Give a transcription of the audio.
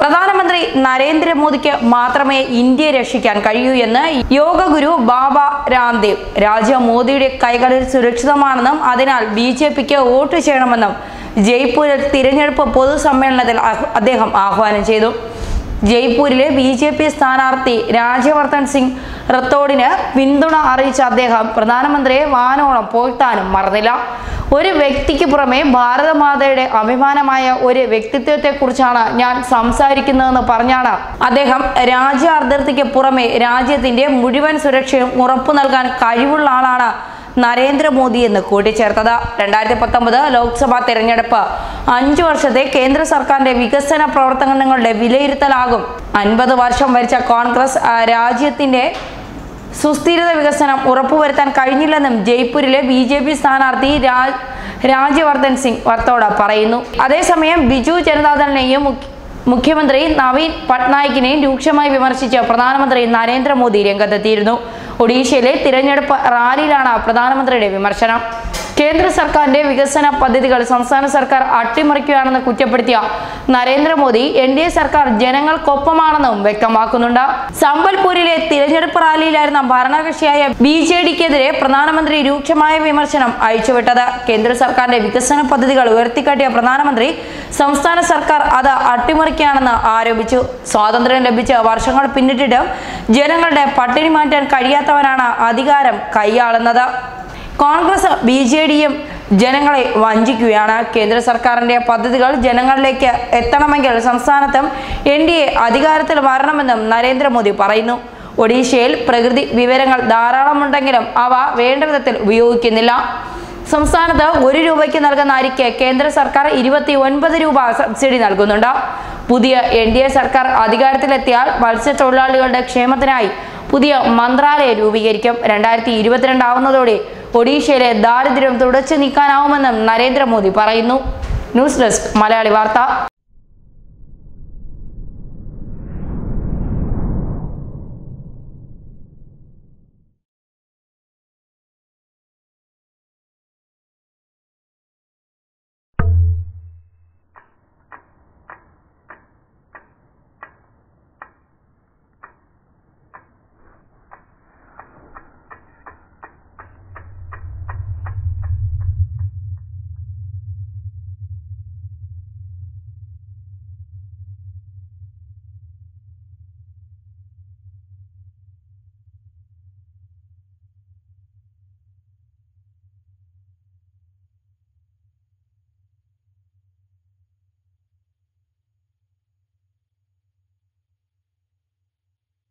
പ്രധാനമന്ത്രി നരേന്ദ്രമോദിക്ക് മാത്രമേ ഇന്ത്യയെ രക്ഷിക്കാൻ കഴിയൂ എന്ന് യോഗ ഗുരു ബാബ രാംദേവ്. രാജ്യം മോദിയുടെ കൈകളിൽ സുരക്ഷിതമാണെന്നും അതിനാൽ ബി ജെ പിക്ക് വോട്ട് ചെയ്യണമെന്നും ജയ്പൂരിൽ തിരഞ്ഞെടുപ്പ് പൊതുസമ്മേളനത്തിൽ അദ്ദേഹം ആഹ്വാനം ചെയ്തു. ജയ്പൂരിലെ ബി ജെ പി സ്ഥാനാർത്ഥി രാജ്യവർദ്ധൻ സിംഗ് റത്തോഡിന് പിന്തുണ അറിയിച്ച അദ്ദേഹം പ്രധാനമന്ത്രിയെ വാനോളം പോഴ്ത്താനും മറന്നില്ല. ഒരു വ്യക്തിക്ക് പുറമെ ഭാരതമാതയുടെ അഭിമാനമായ ഒരു വ്യക്തിത്വത്തെക്കുറിച്ചാണ് ഞാൻ സംസാരിക്കുന്നതെന്ന് പറഞ്ഞാണ്. അദ്ദേഹം രാജ്യ അതിർത്തിക്ക് പുറമെ രാജ്യത്തിന്റെ മുഴുവൻ സുരക്ഷയും ഉറപ്പു നൽകാൻ കഴിവുള്ള ആളാണ് നരേന്ദ്രമോദി എന്ന് കൂട്ടിച്ചേർത്തത്. രണ്ടായിരത്തി പത്തൊമ്പത് ലോക്സഭാ തെരഞ്ഞെടുപ്പ്. അഞ്ചു വർഷത്തെ കേന്ദ്ര സർക്കാരിന്റെ വികസന പ്രവർത്തനങ്ങളുടെ വിലയിരുത്തലാകും. അൻപത് വർഷം ഭരിച്ച കോൺഗ്രസ് രാജ്യത്തിന്റെ സുസ്ഥിരത വികസനം ഉറപ്പുവരുത്താൻ കഴിഞ്ഞില്ലെന്നും ജയ്പൂരിലെ ബി ജെ പി സ്ഥാനാർത്ഥി രാജ് രാജ്യവർദ്ധൻ സിംഗ് വർത്തോട പറയുന്നു. അതേസമയം ബിജു ജനതാദളിനെയും മുഖ്യമന്ത്രി നവീൻ പട്നായിക്കിനെയും രൂക്ഷമായി വിമർശിച്ച് പ്രധാനമന്ത്രി നരേന്ദ്രമോദി രംഗത്തെത്തിയിരുന്നു. ഒഡീഷയിലെ തിരഞ്ഞെടുപ്പ് റാലിയിലാണ് പ്രധാനമന്ത്രിയുടെ വിമർശനം. കേന്ദ്ര സർക്കാരിന്റെ വികസന പദ്ധതികൾ സംസ്ഥാന സർക്കാർ അട്ടിമറിക്കുകയാണെന്ന് കുറ്റപ്പെടുത്തിയ നരേന്ദ്രമോദി എൻ ഡി എ സർക്കാർ ജനങ്ങൾക്കൊപ്പമാണെന്നും വ്യക്തമാക്കുന്നുണ്ട്. സംബൽപൂരിലെ തിരഞ്ഞെടുപ്പ് റാലിയിലായിരുന്ന ഭരണകക്ഷിയായ ബി ജെ ഡിക്കെതിരെ പ്രധാനമന്ത്രി രൂക്ഷമായ വിമർശനം അയച്ചുവിട്ടത് കേന്ദ്ര സർക്കാരിന്റെ വികസന പദ്ധതികൾ ഉയർത്തിക്കാട്ടിയ പ്രധാനമന്ത്രി സംസ്ഥാന സർക്കാർ അത് അട്ടിമറിക്കുകയാണെന്ന് ആരോപിച്ചു. സ്വാതന്ത്ര്യം ലഭിച്ച വർഷങ്ങൾ പിന്നിട്ടിട്ടും ജനങ്ങളുടെ പട്ടിണി മാറ്റാൻ കഴിയാത്തവനാണ് അധികാരം കൈയാളുന്നത്. കോൺഗ്രസ് ബി ജെ ഡിയും ജനങ്ങളെ വഞ്ചിക്കുകയാണ്. കേന്ദ്ര സർക്കാരിന്റെ പദ്ധതികൾ ജനങ്ങളിലേക്ക് എത്തണമെങ്കിൽ സംസ്ഥാനത്തും എൻ ഡി എ അധികാരത്തിൽ വരണമെന്നും നരേന്ദ്രമോദി പറയുന്നു. ഒഡീഷയിൽ പ്രകൃതി വിവരങ്ങൾ ധാരാളമുണ്ടെങ്കിലും അവ വേണ്ട വിധത്തിൽ ഉപയോഗിക്കുന്നില്ല. സംസ്ഥാനത്ത് ഒരു രൂപയ്ക്ക് നൽകുന്ന അരിക്ക് കേന്ദ്ര സർക്കാർ ഇരുപത്തി ഒൻപത് രൂപ സബ്സിഡി നൽകുന്നുണ്ട്. പുതിയ എൻ ഡി എ സർക്കാർ അധികാരത്തിലെത്തിയാൽ മത്സ്യത്തൊഴിലാളികളുടെ ക്ഷേമത്തിനായി പുതിയ മന്ത്രാലയം രൂപീകരിക്കും. രണ്ടായിരത്തി ഇരുപത്തിരണ്ട് ആവുന്നതോടെ ഒഡീഷയിലെ ദാരിദ്ര്യം തുടച്ചു നീക്കാനാവുമെന്നും നരേന്ദ്രമോദി പറയുന്നു. ന്യൂസ് ഡെസ്ക് മലയാളി വാർത്ത.